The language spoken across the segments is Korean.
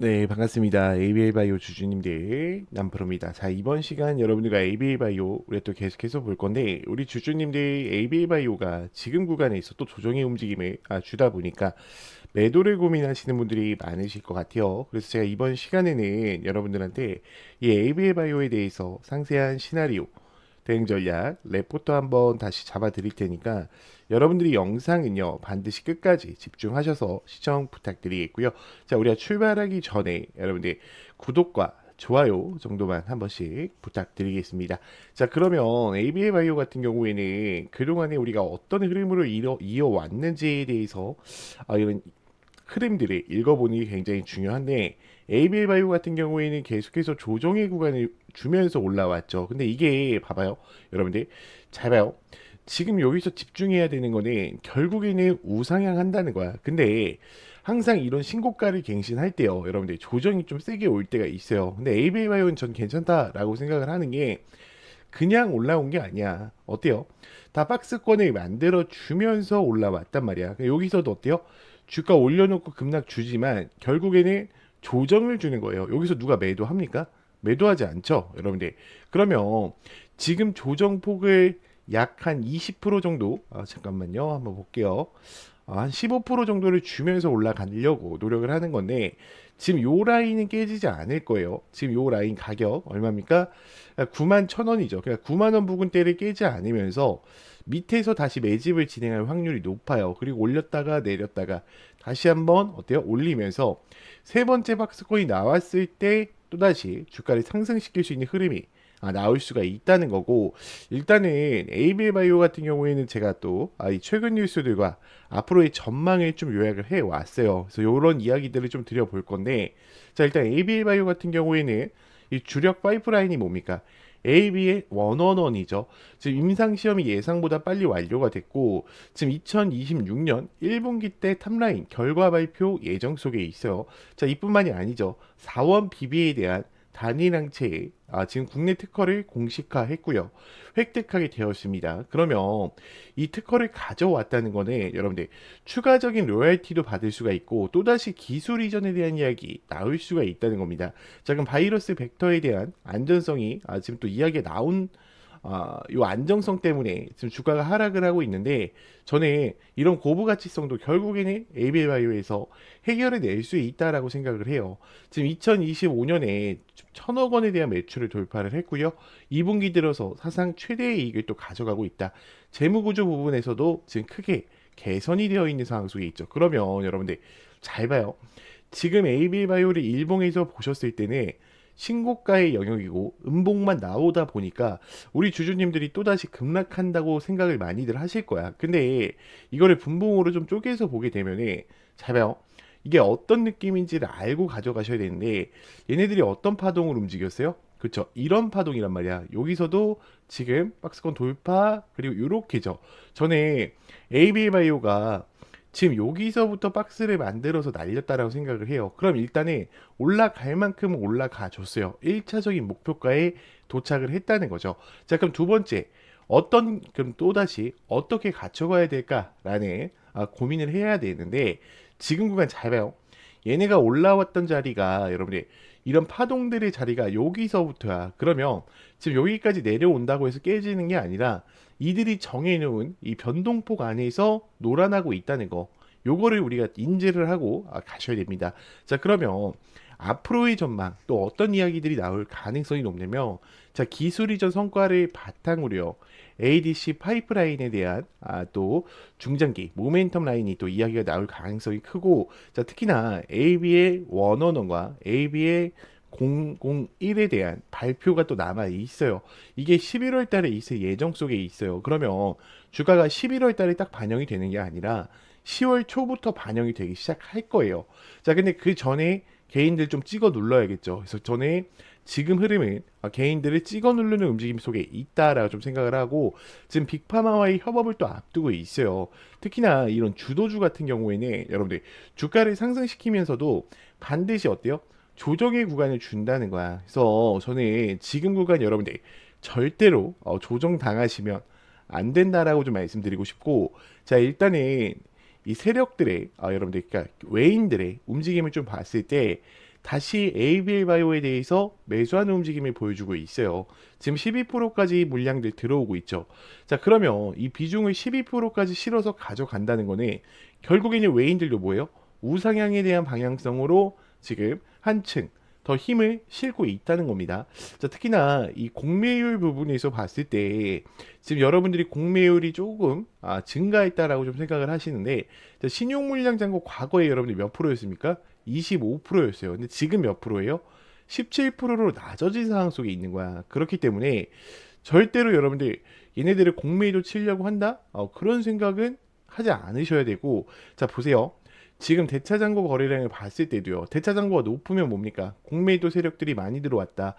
네, 반갑습니다. ABA 바이오 주주님들 남프로입니다. 자, 이번 시간 여러분들과 ABA 바이오 우리 또 계속해서 볼 건데 우리 주주님들 ABA 바이오가 지금 구간에 서 또 조정의 움직임을 아, 주다 보니까 매도를 고민하시는 분들이 많으실 것 같아요. 그래서 제가 이번 시간에는 여러분들한테 이 ABA 바이오에 대해서 상세한 시나리오 대응 전략, 레포터 한번 다시 잡아 드릴 테니까 여러분들이 영상은요 반드시 끝까지 집중하셔서 시청 부탁드리겠고요. 자, 우리가 출발하기 전에 여러분들 구독과 좋아요 정도만 한 번씩 부탁드리겠습니다. 자, 그러면 ABA 바이오 같은 경우에는 그동안에 우리가 어떤 흐름으로 이어, 이어왔는지에 대해서 아, 이런 흐름들을 읽어보는 게 굉장히 중요한데 ABA 바이오 같은 경우에는 계속해서 조정의 구간을 주면서 올라왔죠. 근데 이게 봐봐요. 여러분들 잘 봐요. 지금 여기서 집중해야 되는 거는 결국에는 우상향 한다는 거야. 근데 항상 이런 신고가를 갱신할 때요. 여러분들 조정이 좀 세게 올 때가 있어요. 근데 ABA 바이오는 전 괜찮다라고 생각을 하는 게 그냥 올라온 게 아니야. 어때요? 다 박스권을 만들어 주면서 올라왔단 말이야. 여기서도 어때요? 주가 올려놓고 급락 주지만 결국에는 조정을 주는 거예요. 여기서 누가 매도합니까? 매도하지 않죠, 여러분들. 그러면 지금 조정폭을 약 한 20% 정도, 아, 잠깐만요, 한번 볼게요. 아, 한15% 정도를 주면서 올라가려고 노력을 하는 건데 지금 요 라인은 깨지지 않을 거예요. 지금 요 라인 가격 얼마입니까? 9만 1천 원이죠. 그러니까 9만 원 부근대를 깨지 않으면서 밑에서 다시 매집을 진행할 확률이 높아요. 그리고 올렸다가 내렸다가 다시 한번 어때요? 올리면서 세 번째 박스권이 나왔을 때 또다시 주가를 상승시킬 수 있는 흐름이 아, 나올 수가 있다는 거고 일단은 AB 바이오 같은 경우에는 제가 또 아, 이 최근 뉴스들과 앞으로의 전망을 좀 요약을 해 왔어요. 그래서 이런 이야기들을 좀 드려볼 건데 자 일단 AB 바이오 같은 경우에는 이 주력 파이프라인이 뭡니까? AB의 원원원이죠. 지금 임상 시험이 예상보다 빨리 완료가 됐고 지금 2026년 1분기 때 탑라인 결과 발표 예정 속에 있어요. 자, 이뿐만이 아니죠. 4원 BB에 대한 단일항체에 아, 지금 국내 특허를 공식화했고요. 획득하게 되었습니다. 그러면 이 특허를 가져왔다는 거는 여러분들 추가적인 로열티도 받을 수가 있고 또다시 기술 이전에 대한 이야기 나올 수가 있다는 겁니다. 자 그럼 바이러스 벡터에 대한 안전성이 아, 지금 또 이야기가 나온 아, 요 안정성 때문에 지금 주가가 하락을 하고 있는데 전에 이런 고부 가치성도 결국에는 ABL 바이오에서 해결해 낼 수 있다라고 생각을 해요. 지금 2025년에 천억 원에 대한 매출을 돌파를 했고요. 2분기 들어서 사상 최대의 이익을 또 가져가고 있다. 재무 구조 부분에서도 지금 크게 개선이 되어 있는 상황 속에 있죠. 그러면 여러분들 잘 봐요. 지금 AB 바이오를 일봉에서 보셨을 때는 신고가의 영역이고 음봉만 나오다 보니까 우리 주주님들이 또다시 급락한다고 생각을 많이들 하실 거야. 근데 이거를 분봉으로 좀 쪼개서 보게 되면은 잘 봐요. 이게 어떤 느낌인지를 알고 가져가셔야 되는데 얘네들이 어떤 파동을 움직였어요? 그렇죠. 이런 파동이란 말이야. 여기서도 지금 박스권 돌파 그리고 요렇게죠. 전에 AB 바이오가 지금 여기서부터 박스를 만들어서 날렸다라고 생각을 해요. 그럼 일단은 올라갈 만큼 올라가 줬어요. 1차적인 목표가에 도착을 했다는 거죠. 자, 그럼 두 번째. 어떤, 그럼 또다시 어떻게 갖춰가야 될까라는 아, 고민을 해야 되는데, 지금 구간 잘 봐요. 얘네가 올라왔던 자리가 여러분들 이런 파동들의 자리가 여기서부터야. 그러면 지금 여기까지 내려온다고 해서 깨지는 게 아니라 이들이 정해놓은 이 변동폭 안에서 놀아나고 있다는 거. 요거를 우리가 인지를 하고 아, 가셔야 됩니다. 자, 그러면 앞으로의 전망 또 어떤 이야기들이 나올 가능성이 높냐면 자 기술 이전 성과를 바탕으로요 ADC 파이프라인에 대한 아, 또 중장기 모멘텀 라인이 또 이야기가 나올 가능성이 크고 자 특히나 AB의 원원원과 AB의 001에 대한 발표가 또 남아 있어요. 이게 11월 달에 있을 예정 속에 있어요. 그러면 주가가 11월 달에 딱 반영이 되는 게 아니라 10월 초부터 반영이 되기 시작할 거예요. 자, 근데 그 전에 개인들 좀 찍어 눌러야겠죠. 그래서 전에 지금 흐름은 개인들을 찍어 누르는 움직임 속에 있다라고 좀 생각을 하고 지금 빅파마와의 협업을 또 앞두고 있어요. 특히나 이런 주도주 같은 경우에는 여러분들 주가를 상승시키면서도 반드시 어때요? 조정의 구간을 준다는 거야. 그래서 저는 지금 구간 여러분들 절대로 어, 조정 당하시면 안 된다라고 좀 말씀드리고 싶고 자 일단은 이 세력들의 아, 여러분들 그러니까 외인들의 움직임을 좀 봤을 때 다시 ABL 바이오에 대해서 매수하는 움직임을 보여주고 있어요. 지금 12%까지 물량들 들어오고 있죠. 자, 그러면 이 비중을 12%까지 실어서 가져간다는 거는 결국에는 외인들도 뭐예요? 우상향에 대한 방향성으로 지금 한층 더 힘을 실고 있다는 겁니다. 자, 특히나 이 공매율 부분에서 봤을 때 지금 여러분들이 공매율이 조금 아, 증가했다라고 좀 생각을 하시는데 자, 신용 물량 잔고 과거에 여러분들 몇 프로였습니까? 25%였어요. 근데 지금 몇 프로예요? 17%로 낮아진 상황 속에 있는 거야. 그렇기 때문에 절대로 여러분들 얘네들을 공매도 치려고 한다? 어, 그런 생각은 하지 않으셔야 되고 자 보세요. 지금 대차장고 거래량을 봤을 때도요. 대차장고가 높으면 뭡니까? 공매도 세력들이 많이 들어왔다.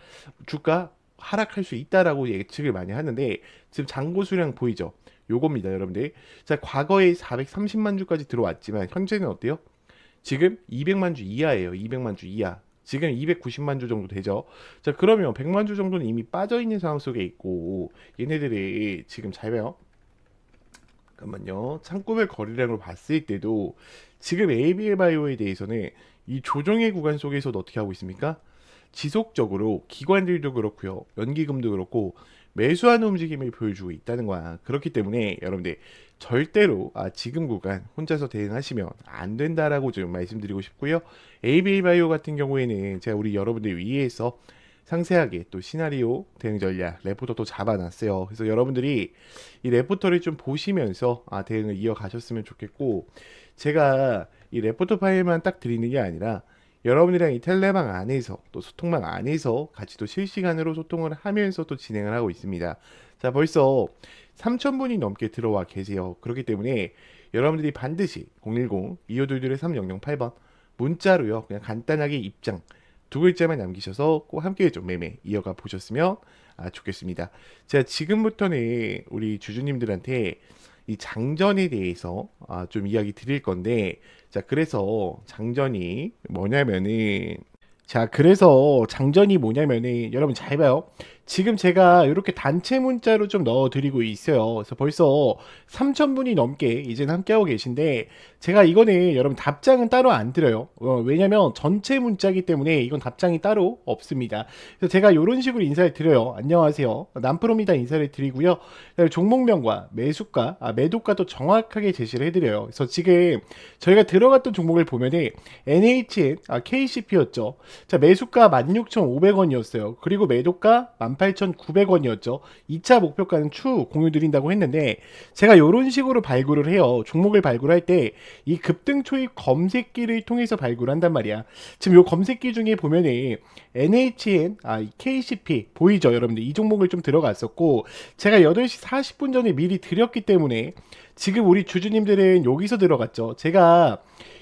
주가 하락할 수 있다라고 예측을 많이 하는데 지금 잔고 수량 보이죠? 요겁니다, 여러분들. 자, 과거에 430만 주까지 들어왔지만 현재는 어때요? 지금 200만 주 이하예요. 200만 주 이하. 지금 290만 주 정도 되죠. 자, 그러면 100만 주 정도는 이미 빠져 있는 상황 속에 있고 얘네들이 지금 잘 봐요. 잠깐만요. 창구별 거래량으로 봤을 때도 지금 ABL 바이오에 대해서는 이 조정의 구간 속에서도 어떻게 하고 있습니까? 지속적으로 기관들도 그렇고요. 연기금도 그렇고 매수하는 움직임을 보여주고 있다는 거야. 그렇기 때문에 여러분들 절대로 아, 지금 구간 혼자서 대응하시면 안 된다라고 좀 말씀드리고 싶고요. ABL 바이오 같은 경우에는 제가 우리 여러분들 위해서 상세하게 또 시나리오 대응 전략 레포터도 잡아놨어요. 그래서 여러분들이 이 레포터를 좀 보시면서 아, 대응을 이어가셨으면 좋겠고 제가 이 레포터 파일만 딱 드리는 게 아니라 여러분들이랑 이 텔레방 안에서 또 소통망 안에서 같이 또 실시간으로 소통을 하면서 또 진행을 하고 있습니다. 자 벌써 3,000분이 넘게 들어와 계세요. 그렇기 때문에 여러분들이 반드시 010-2522-3008번 문자로요. 그냥 간단하게 입장 두 글자만 남기셔서 꼭 함께 좀 매매 이어가 보셨으면 아, 좋겠습니다. 제가 지금부터는 우리 주주님들한테 이 장전에 대해서 아, 좀 이야기 드릴 건데 자 그래서 장전이 뭐냐면은 자 그래서 장전이 뭐냐면은 여러분 잘 봐요. 지금 제가 이렇게 단체 문자로 좀 넣어드리고 있어요. 그래서 벌써 3,000분이 넘게 이제는 함께하고 계신데 제가 이거는 여러분 답장은 따로 안 드려요. 어, 왜냐면 전체 문자기 때문에 이건 답장이 따로 없습니다. 그래서 제가 이런 식으로 인사를 드려요. 안녕하세요. 남프로입니다. 인사를 드리고요. 종목명과 매수가, 아, 매도가도 정확하게 제시를 해드려요. 그래서 지금 저희가 들어갔던 종목을 보면은 NHN, 아, KCP였죠. 자 매수가 16,500원이었어요. 그리고 매도가 18,900원이었죠. 2차 목표가는 추 공유 드린다고 했는데 제가 이런 식으로 발굴을 해요. 종목을 발굴할 때 이 급등 초입 검색기를 통해서 발굴한단 말이야. 지금 이 검색기 중에 보면은 NHN, 아, KCP 보이죠, 여러분들 이 종목을 좀 들어갔었고 제가 8시 40분 전에 미리 드렸기 때문에 지금 우리 주주님들은 여기서 들어갔죠. 제가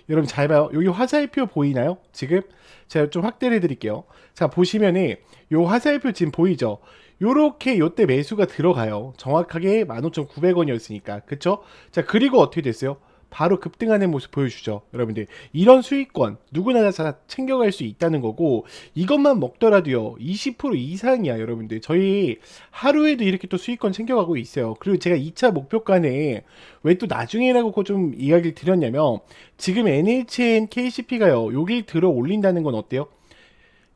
여러분 잘 봐요. 여기 화살표 보이나요? 지금 제가 좀 확대를 해드릴게요. 자 보시면은 요 화살표 지금 보이죠? 요렇게 요때 매수가 들어가요. 정확하게 15,900원이었으니까. 그쵸? 자 그리고 어떻게 됐어요? 바로 급등하는 모습 보여주죠. 여러분들 이런 수익권 누구나 다 챙겨갈 수 있다는 거고 이것만 먹더라도요 20% 이상이야 여러분들 저희 하루에도 이렇게 또 수익권 챙겨가고 있어요. 그리고 제가 2차 목표가는 왜또 나중에라고 좀 이야기를 드렸냐면 지금 NHN KCP가요 여기 들어 올린다는 건 어때요?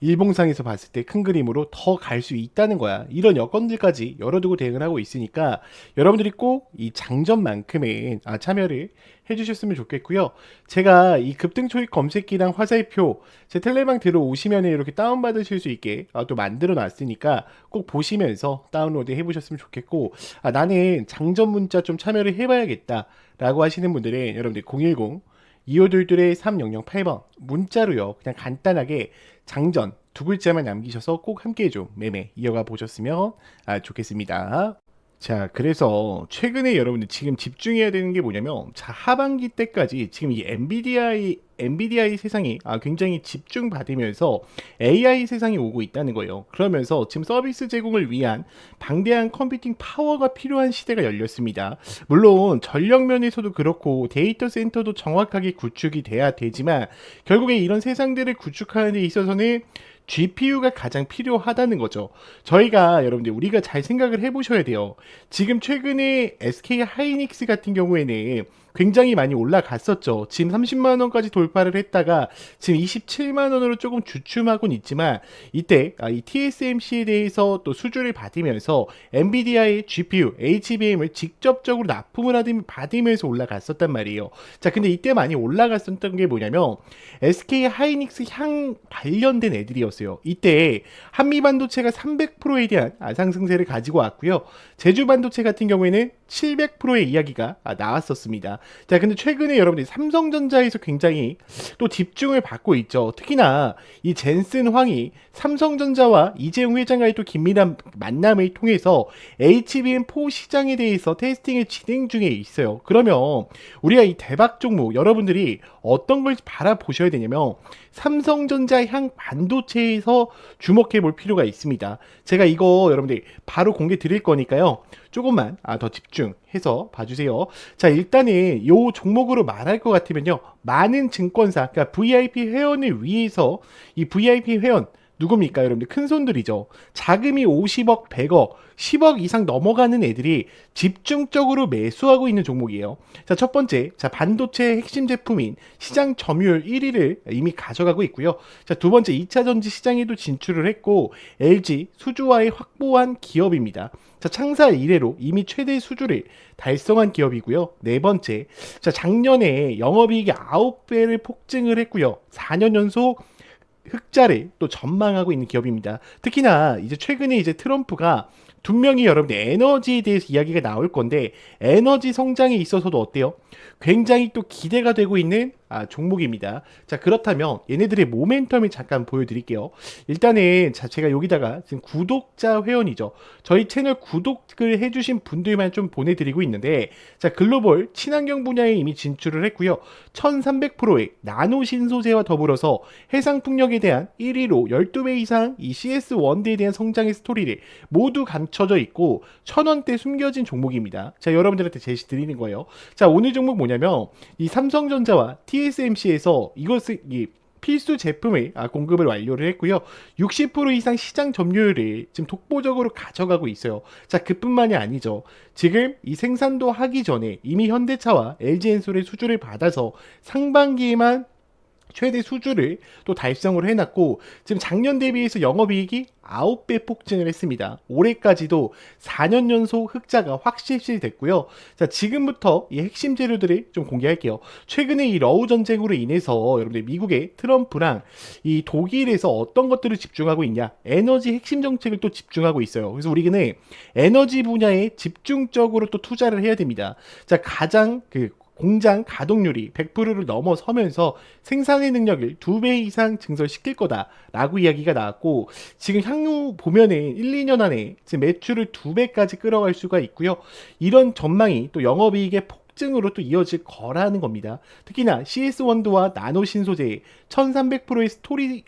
일봉상에서 봤을 때 큰 그림으로 더 갈 수 있다는 거야. 이런 여건들까지 열어두고 대응을 하고 있으니까 여러분들이 꼭 이 장전만큼의 아, 참여를 해주셨으면 좋겠고요. 제가 이 급등 초입 검색기랑 화살표 제 텔레방 들어오시면 이렇게 다운받으실 수 있게 아, 또 만들어 놨으니까 꼭 보시면서 다운로드 해보셨으면 좋겠고 아, 나는 장전 문자 좀 참여를 해봐야겠다 라고 하시는 분들은 여러분들 010 2522의 3008번 문자로요. 그냥 간단하게 장전 두 글자만 남기셔서 꼭 함께 좀 매매 이어가 보셨으면 아, 좋겠습니다. 자, 그래서 최근에 여러분들 지금 집중해야 되는 게 뭐냐면 자, 하반기 때까지 지금 이 엔비디아의 엔비디아의 세상이 아, 굉장히 집중받으면서 AI 세상이 오고 있다는 거예요. 그러면서 지금 서비스 제공을 위한 방대한 컴퓨팅 파워가 필요한 시대가 열렸습니다. 물론 전력 면에서도 그렇고 데이터 센터도 정확하게 구축이 돼야 되지만 결국에 이런 세상들을 구축하는 데 있어서는 GPU가 가장 필요하다는 거죠. 저희가 여러분들 우리가 잘 생각을 해보셔야 돼요. 지금 최근에 SK 하이닉스 같은 경우에는 굉장히 많이 올라갔었죠. 지금 30만 원까지 돌파를 했다가 지금 27만 원으로 조금 주춤하곤 있지만 이때 아, 이 TSMC에 대해서 또 수주를 받으면서 엔비디아의 GPU, HBM을 직접적으로 납품을 받으면서 올라갔었단 말이에요. 자, 근데 이때 많이 올라갔었던 게 뭐냐면 SK 하이닉스 향 관련된 애들이었어요. 이때 한미 반도체가 300%에 대한 아, 상승세를 가지고 왔고요. 제주 반도체 같은 경우에는 700%의 이야기가 아, 나왔었습니다. 자, 근데 최근에 여러분들이 삼성전자에서 굉장히 또 집중을 받고 있죠. 특히나 이 젠슨 황이 삼성전자와 이재용 회장과의 또 긴밀한 만남을 통해서 HBM4 시장에 대해서 테스팅을 진행 중에 있어요. 그러면 우리가 이 대박 종목 여러분들이 어떤 걸 바라보셔야 되냐면 삼성전자 향 반도체에서 주목해 볼 필요가 있습니다. 제가 이거 여러분들 바로 공개 드릴 거니까요. 조금만 아, 더 집중해서 봐주세요. 자, 일단은 요 종목으로 말할 것 같으면요. 많은 증권사, 그러니까 VIP 회원을 위해서 이 VIP 회원 누굽니까 여러분들? 큰 손들이죠. 자금이 50억 100억 10억 이상 넘어가는 애들이 집중적으로 매수하고 있는 종목이에요. 자 첫 번째 자 반도체 핵심 제품인 시장 점유율 1위를 이미 가져가고 있고요. 자 두 번째 2차 전지 시장에도 진출을 했고 LG 수주와의 확보한 기업입니다. 자 창사 이래로 이미 최대 수주를 달성한 기업이고요. 네 번째 자 작년에 영업이익이 9배를 폭증을 했고요. 4년 연속 흑자를 또 전망하고 있는 기업입니다. 특히나 이제 최근에 이제 트럼프가 분명히 여러분들 에너지에 대해서 이야기가 나올 건데 에너지 성장에 있어서도 어때요? 굉장히 또 기대가 되고 있는 아, 종목입니다. 자 그렇다면 얘네들의 모멘텀을 잠깐 보여드릴게요. 일단은 자 제가 여기다가 지금 구독자 회원이죠. 저희 채널 구독을 해주신 분들만 좀 보내드리고 있는데 자 글로벌 친환경 분야에 이미 진출을 했고요. 1300%의 나노 신소재와 더불어서 해상 풍력에 대한 1위로 12배 이상 이 CS 원대에 대한 성장의 스토리를 모두 감 춰져 있고 천 원대 숨겨진 종목입니다. 자 여러분들한테 제시 드리는 거예요. 자 오늘 종목 뭐냐면 이 삼성전자와 TSMC에서 이것을 이 필수 제품을 아, 공급을 완료를 했고요. 60% 이상 시장 점유율을 지금 독보적으로 가져가고 있어요. 자, 그뿐만이 아니죠. 지금 이 생산도 하기 전에 이미 현대차와 LG엔솔의 수주를 받아서 상반기에만 최대 수주를 또 달성을 해놨고 지금 작년 대비해서 영업이익이 9배 폭증을 했습니다. 올해까지도 4년 연속 흑자가 확실시 됐고요. 자 지금부터 이 핵심 재료들을 좀 공개할게요. 최근에 이 러우 전쟁으로 인해서 여러분들 미국의 트럼프랑 이 독일에서 어떤 것들을 집중하고 있냐 에너지 핵심 정책을 또 집중하고 있어요. 그래서 우리는 에너지 분야에 집중적으로 또 투자를 해야 됩니다. 자 가장 그 공장 가동률이 100%를 넘어서면서 생산의 능력을 2배 이상 증설시킬 거다라고 이야기가 나왔고 지금 향후 보면은 1, 2년 안에 지금 매출을 2배까지 끌어갈 수가 있고요. 이런 전망이 또 영업이익의 폭증으로 또 이어질 거라는 겁니다. 특히나 CS 원도와 나노 신소재의 1300%의 스토리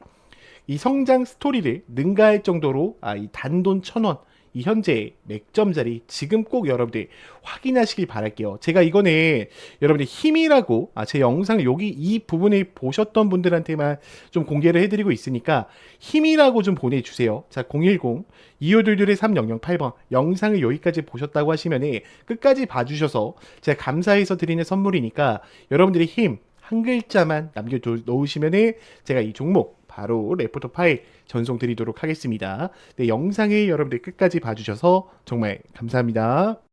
이 성장 스토리를 능가할 정도로 아, 이 단돈 천원 이 현재 맥점 자리 지금 꼭 여러분들 확인하시길 바랄게요. 제가 이거는 여러분들 힘이라고 아, 제 영상을 여기 이 부분을 보셨던 분들한테만 좀 공개를 해드리고 있으니까 힘이라고 좀 보내주세요. 자 010 2522의 3008번 영상을 여기까지 보셨다고 하시면 끝까지 봐주셔서 제가 감사해서 드리는 선물이니까 여러분들의 힘 한 글자만 남겨 놓으시면 제가 이 종목 바로 레포터 파일 전송 드리도록 하겠습니다. 네, 영상에 여러분들 끝까지 봐주셔서 정말 감사합니다.